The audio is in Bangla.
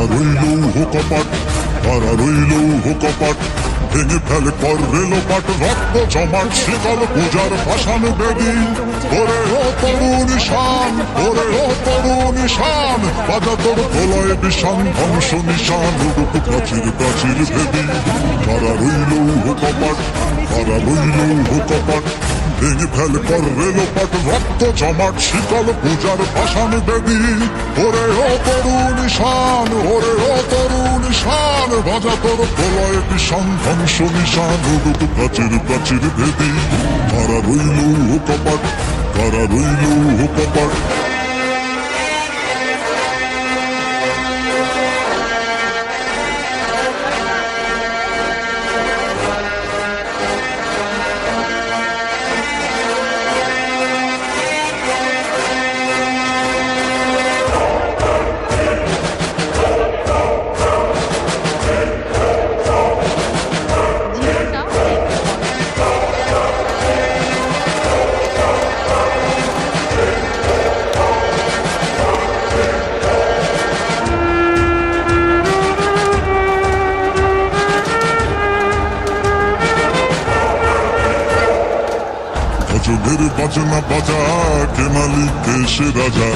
তারা রইল কপাট তারা রইল কপাট ভেঙে ফেলে পর রেল পাট, রক্ত জমাট শীতল পূজার ভাষান বেদি। ওরে ও তরুণ শান ওরে ও তরুণ শান বাজা তোর প্রলয় বিষান, ধ্বংস নিশান, উড়ুক প্রাচীর প্রাচীর ভেদি। তারা রইল কপাট তারা রইল কপাট ভেঙে ফেল কর রেলোপাট রক্ত জমাট শীতল পূজার ভাষণ বেদি। ওরে ও তরুণ শান ওরে ও তরুণ শান বাজা তোর প্রলয় বিষণ ধ্বংস নিশান উড়ুক প্রাচীর প্রাচীর ভেদি। তারা রইল কপাট তারা রইল কপাট? ভজনের বাজনা বাজা কে মালিক সে রাজা।